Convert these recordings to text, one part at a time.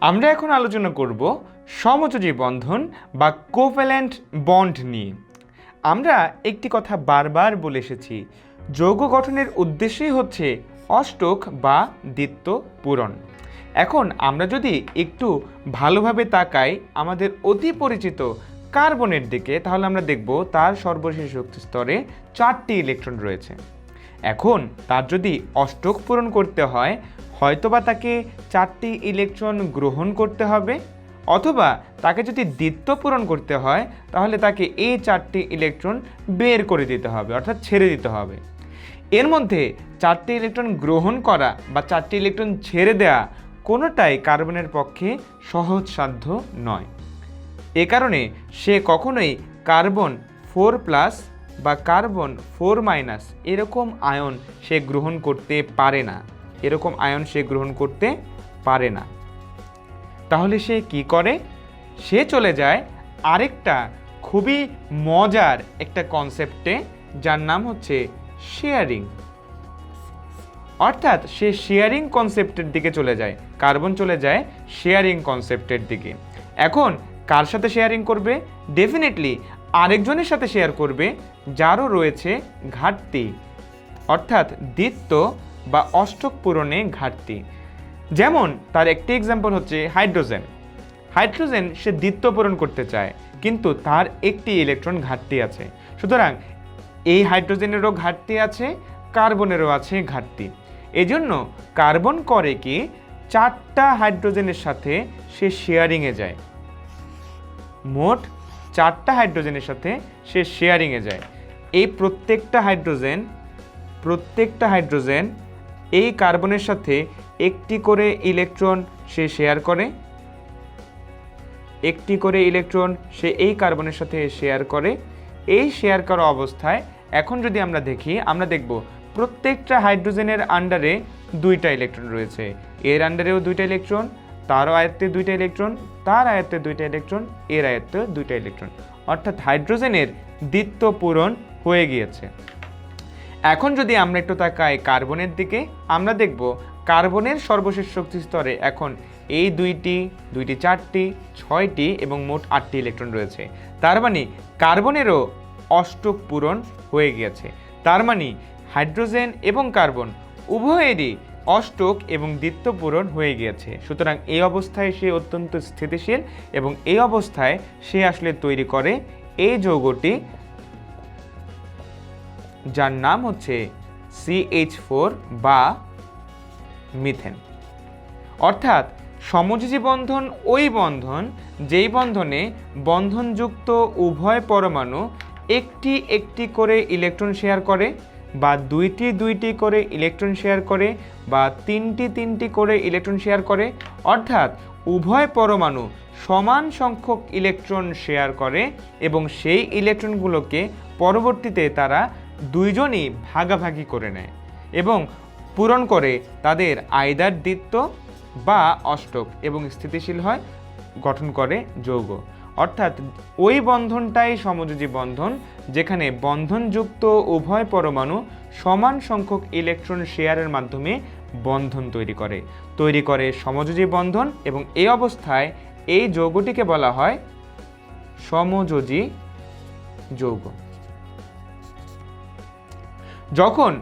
আমরা এখন আলোচনা করব সমযোজী বন্ধন বা কোভ্যালেন্ট বন্ড নিয়ে। আমরা একটি কথা বারবার বলে এসেছি, যৌগ গঠনের উদ্দেশ্যই হচ্ছে অষ্টক বা দ্বিত্ব পূরণ। এখন আমরা যদি একটু ভালোভাবে তাকাই আমাদের অতি পরিচিত কার্বনের দিকে, তাহলে আমরা দেখব তার সর্বশেষ শক্তি স্তরে চারটি ইলেকট্রন রয়েছে। এখন তার যদি অষ্টক পূরণ করতে হয় হয়তোবা তাকে চারটি ইলেকট্রন গ্রহণ করতে হবে, অথবা তাকে যদি দ্বিত্ব পূরণ করতে হয়, তাহলে তাকে এই চারটি ইলেকট্রন বের করে দিতে হবে, অর্থাৎ ছেড়ে দিতে হবে। এর মধ্যে চারটি ইলেকট্রন গ্রহণ করা বা চারটি ইলেকট্রন ছেড়ে দেওয়া কোনোটাই কার্বনের পক্ষে সহজসাধ্য নয়। এ কারণে সে কখনোই কার্বন ফোর প্লাস বা কার্বন ফোর মাইনাস এরকম আয়ন সে গ্রহণ করতে পারে না। এরকম আয়ন সে গ্রহণ করতে পারে না। তাহলে সে কি করে? সে চলে যায় আরেকটা খুবই মজার একটা কনসেপ্টে যার নাম হচ্ছে শেয়ারিং অর্থাৎ সে শেয়ারিং কনসেপ্টের দিকে চলে যায়। কার্বন চলে যায় শেয়ারিং কনসেপ্টের দিকে। এখন কার সাথে শেয়ারিং করবে? ডেফিনেটলি আরেকজনের সাথে শেয়ার করবে, যারও রয়েছে ঘাটতি। অর্থাৎ দ্বিত্ব বা অষ্টক পূরণে ঘাটতি। যেমন, তার একটি এক্সাম্পল হচ্ছে হাইড্রোজেন হাইড্রোজেন সে দ্বিত্ব পূরণ করতে চায়, কিন্তু তার একটি ইলেকট্রন ঘাটতি আছে। সুতরাং, এই হাইড্রোজেনেরও ঘাটতি আছে কার্বনেরও আছে ঘাটতি। এজন্য কার্বন করে কি, চারটা হাইড্রোজেনের সাথে সে শেয়ারিংয়ে যায়। মোট চারটা হাইড্রোজেনের সাথে সে শেয়ারিংয়ে যায়। এই প্রত্যেকটা হাইড্রোজেন প্রত্যেকটা হাইড্রোজেন এই কার্বনের সাথে একটি করে ইলেকট্রন সে শেয়ার করে, একটি করে ইলেকট্রন সে এই কার্বনের সাথে শেয়ার করে। এই শেয়ার করা অবস্থায় এখন যদি আমরা দেখি, আমরা দেখব প্রত্যেকটা হাইড্রোজেনের আন্ডারে দুইটা ইলেকট্রন রয়েছে। এর আন্ডারেও দুইটা ইলেকট্রন তারও আয়ত্তে দুইটা ইলেকট্রন, তার আয়ত্তে দুইটা ইলেকট্রন, এর আয়ত্তে দুইটা ইলেকট্রন। অর্থাৎ হাইড্রোজেনের দ্বিত্ব পূরণ হয়ে গিয়েছে। এখন যদি আমরা একটু তাকাই কার্বনের দিকে, আমরা দেখব কার্বনের সর্বশেষ শক্তি স্তরে এখন এই দুইটি দুইটি চারটি, ছয়টি এবং মোট আটটি ইলেকট্রন রয়েছে। তার মানে কার্বনেরও অষ্টক পূরণ হয়ে গিয়েছে। তার মানে হাইড্রোজেন এবং কার্বন উভয়েরই অষ্টক এবং দ্বিত্ব পূরণ হয়ে গিয়েছে। সুতরাং এই অবস্থায় সে অত্যন্ত স্থিতিশীল এবং এই অবস্থায় সে আসলে তৈরি করে এই যৌগটি যার নাম হচ্ছে সিএইচ ফোর বা মিথেন। অর্থাৎ সমযোজী বন্ধন ওই বন্ধন, যেই বন্ধনে বন্ধনযুক্ত উভয় পরমাণু একটি একটি করে ইলেকট্রন শেয়ার করে বা দুইটি দুইটি করে ইলেকট্রন শেয়ার করে বা তিনটি তিনটি করে ইলেকট্রন শেয়ার করে, অর্থাৎ উভয় পরমাণু সমান সংখ্যক ইলেকট্রন শেয়ার করে এবং সেই ইলেকট্রনগুলোকে পরবর্তীতে তারা দুইজনই ভাগাভাগি করে নেয় এবং পূরণ করে তাদের আয়দার দ্বিত্ব বা অষ্টক এবং স্থিতিশীল হয়, গঠন করে যৌগ। অর্থাৎ ওই বন্ধনটাই সমযোজী বন্ধন, যেখানে বন্ধনযুক্ত উভয় পরমাণু সমান সংখ্যক ইলেকট্রন শেয়ারের মাধ্যমে বন্ধন তৈরি করে। তৈরি করে সমযোজী বন্ধন এবং এই অবস্থায় এই যৌগটিকে বলা হয় সমযোজী যৌগ। যখন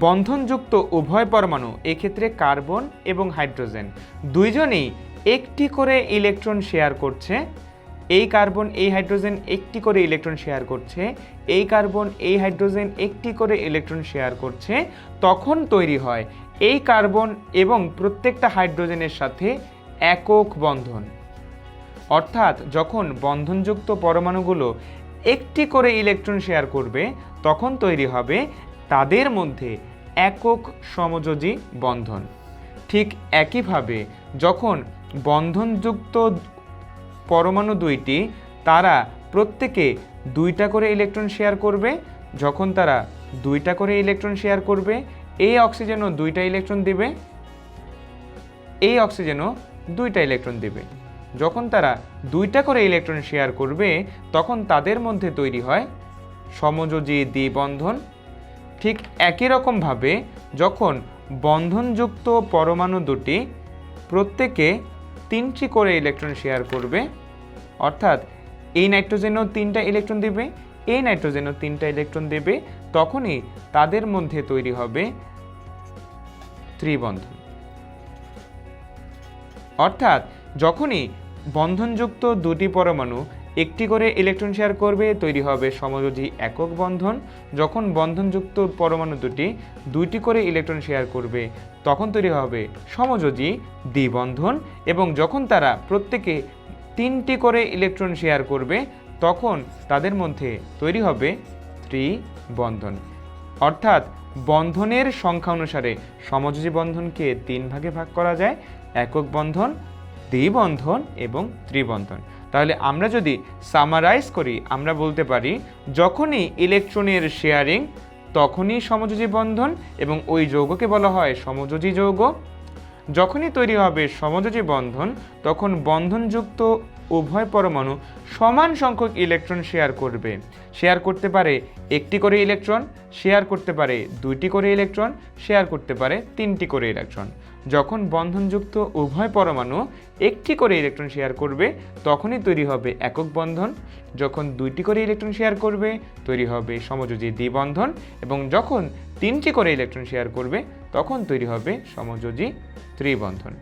বন্ধনযুক্ত উভয় পরমাণু এক্ষেত্রে কার্বন এবং হাইড্রোজেন, দুইজনেই একটি করে ইলেকট্রন শেয়ার করছে, এই কার্বন, এই হাইড্রোজেন একটি করে ইলেকট্রন শেয়ার করছে, এই কার্বন, এই হাইড্রোজেন একটি করে ইলেকট্রন শেয়ার করছে, তখন তৈরি হয় এই কার্বন এবং প্রত্যেকটা হাইড্রোজেনের সাথে একক বন্ধন। অর্থাৎ যখন বন্ধনযুক্ত পরমাণুগুলো একটি করে ইলেকট্রন শেয়ার করবে, তখন তৈরি হবে তাদের মধ্যে একক সমযোজী বন্ধন। ঠিক একইভাবে যখন বন্ধনযুক্ত পরমাণু দুইটি, তারা প্রত্যেকে দুইটা করে ইলেকট্রন শেয়ার করবে। যখন তারা দুইটা করে ইলেকট্রন শেয়ার করবে, এই অক্সিজেনও দুইটা ইলেকট্রন দেবে, এই অক্সিজেনও দুইটা ইলেকট্রন দেবে। যখন তারা দুইটা করে ইলেকট্রন শেয়ার করবে, তখন তাদের মধ্যে তৈরি হয় সমযোজী দ্বিবন্ধন ঠিক একই রকমভাবে যখন বন্ধনযুক্ত পরমাণু দুটি প্রত্যেকে তিনটি করে ইলেকট্রন শেয়ার করবে, অর্থাৎ এই নাইট্রোজেনও তিনটা ইলেকট্রন দেবে, এই নাইট্রোজেনও তিনটা ইলেকট্রন দেবে, তখনই তাদের মধ্যে তৈরি হবে ত্রিবন্ধন। অর্থাৎ যখনই বন্ধনযুক্ত দুটি পরমাণু একটি করে ইলেকট্রন শেয়ার করবে, তৈরি হবে সমযোজী একক বন্ধন। যখন বন্ধনযুক্ত পরমাণু দুটি দুইটি করে ইলেকট্রন শেয়ার করবে, তখন তৈরি হবে সমযোজী দ্বিবন্ধন এবং যখন তারা প্রত্যেকে তিনটি করে ইলেকট্রন শেয়ার করবে, তখন তাদের মধ্যে তৈরি হবে ত্রিবন্ধন। অর্থাৎ বন্ধনের সংখ্যা অনুসারে সমযোজী বন্ধনকে তিন ভাগে ভাগ করা যায়, একক বন্ধন, দ্বিবন্ধন এবং ত্রিবন্ধন। তাহলে আমরা যদি সামারাইজ করি, আমরা বলতে পারি, যখনই ইলেকট্রনের শেয়ারিং তখনই সমযোজী বন্ধন এবং ওই যৌগকে বলা হয় সমযোজী যৌগ। যখনই তৈরি হবে সমযোজী বন্ধন, তখন বন্ধনযুক্ত উভয় পরমাণু সমান সংখ্যক ইলেকট্রন শেয়ার করবে। শেয়ার করতে পারে একটি করে ইলেকট্রন শেয়ার করতে পারে দুইটি করে ইলেকট্রন শেয়ার করতে পারে তিনটি করে ইলেকট্রন যখন বন্ধনযুক্ত উভয় পরমাণু একটি করে ইলেকট্রন শেয়ার করবে, তখনই তৈরি হবে একক বন্ধন। যখন দুইটি করে ইলেকট্রন শেয়ার করবে, তৈরি হবে সমযোজী দ্বিবন্ধন এবং যখন তিনটি করে ইলেকট্রন শেয়ার করবে, তখন তৈরি হবে সমযোজী ত্রিবন্ধন।